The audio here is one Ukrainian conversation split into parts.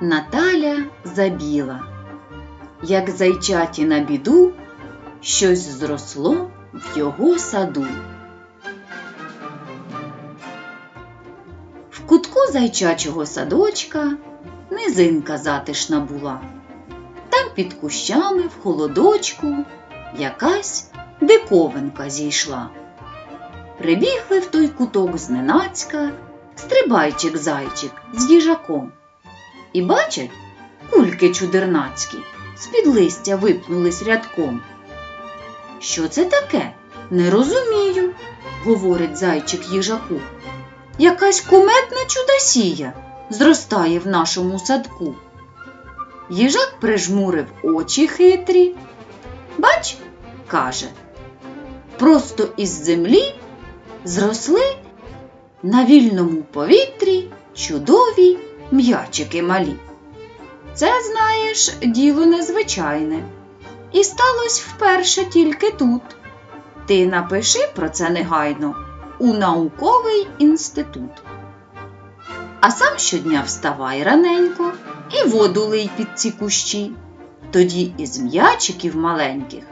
Наталя забіла, як зайчаті на біду, щось зросло в його саду. В кутку зайчачого садочка низинка затишна була. Там під кущами в холодочку якась диковинка зійшла. Прибігли в той куток зненацька стрибайчик зайчик з їжаком. І бачать, кульки чудернацькі з-під листя випнулись рядком. Що це таке? Не розумію, говорить зайчик їжаку. Якась куметна чудосія зростає в нашому садку. Їжак прижмурив очі хитрі. Бач, каже, просто із землі зросли на вільному повітрі чудові м'ячики малі. Це, знаєш, діло незвичайне. І сталося вперше тільки тут. Ти напиши про це негайно у науковий інститут. А сам щодня вставай раненько і воду лий під ці кущі. Тоді із м'ячиків маленьких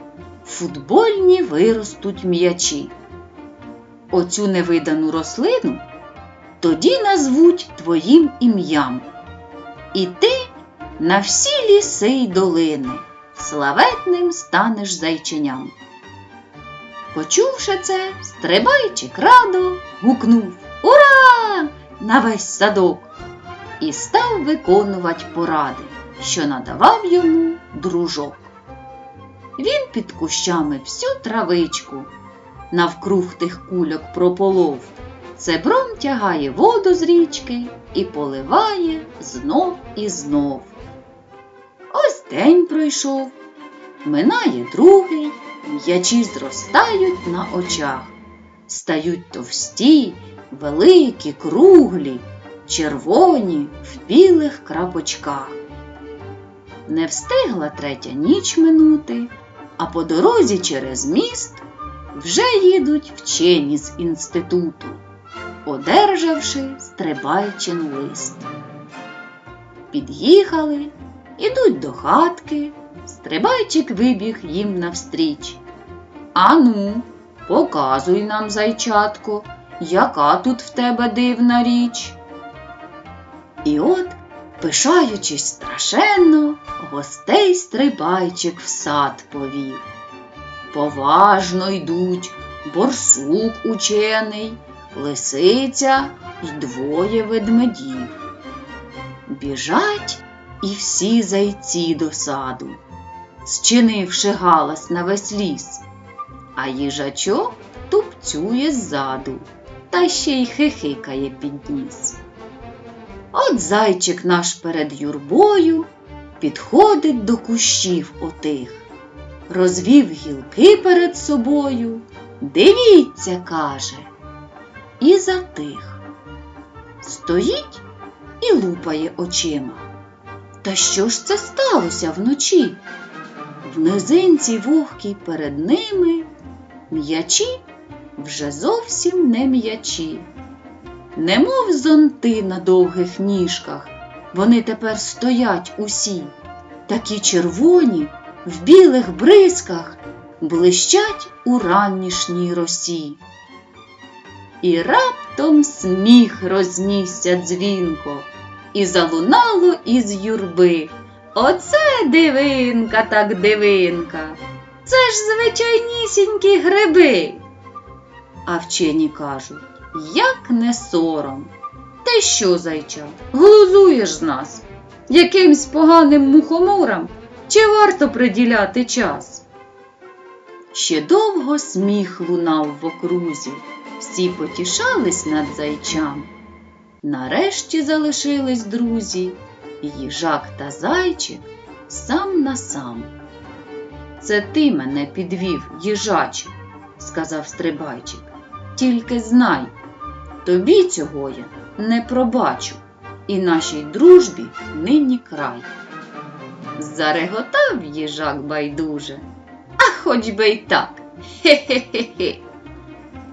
футбольні виростуть м'ячі. Оцю невидану рослину тоді назвуть твоїм ім'ям. І ти на всі ліси й долини славетним станеш зайченям. Почувши це, стрибайчик радо гукнув Ура! на весь садок і став виконувати поради, що надавав йому дружок. Він під кущами всю травичку навкруг тих кульок прополов, цебром тягає воду з річки і поливає знов і знов. Ось день пройшов, минає другий, м'ячі зростають на очах, стають товсті, великі, круглі, червоні в білих крапочках. Не встигла третя ніч минути, а по дорозі через міст вже їдуть вчені з інституту, одержавши стрибайчин лист. Під'їхали, ідуть до хатки, стрибайчик вибіг їм навстріч. Ану, показуй нам, зайчатко, яка тут в тебе дивна річ. І от, пишаючись страшенно, гостей стрибайчик в сад повів. Поважно йдуть борсук учений, лисиця й двоє ведмедів. Біжать і всі зайці до саду, зчинивши галас на весь ліс, а їжачок тупцює ззаду та ще й хихикає під ніс. От зайчик наш перед юрбою підходить до кущів отих, розвів гілки перед собою, дивіться, каже, і затих. Стоїть і лупає очима. Та що ж це сталося вночі? В низинці вогкій перед ними м'ячі вже зовсім не м'ячі. Немов зонти на довгих ніжках, вони тепер стоять усі, такі червоні, в білих бризках, блищать у ранішній росі. І раптом сміх рознісся дзвінко, і залунало із юрби. Оце дивинка, так дивинка. Це ж звичайнісінькі гриби. А вчені кажуть, як не сором. Ти що, зайча, глузуєш з нас? Якимсь поганим мухоморам чи варто приділяти час? Ще довго сміх лунав в окрузі, всі потішались над зайчам. Нарешті залишились друзі, їжак та зайчик сам на сам. Це ти мене підвів, їжаче, сказав стрибайчик. Тільки знай, тобі цього я не пробачу, і нашій дружбі нині край. Зареготав їжак байдуже, а хоч би й так. Хе-хе-хе.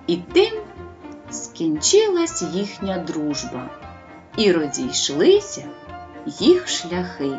І тим скінчилась їхня дружба, і розійшлися їх шляхи.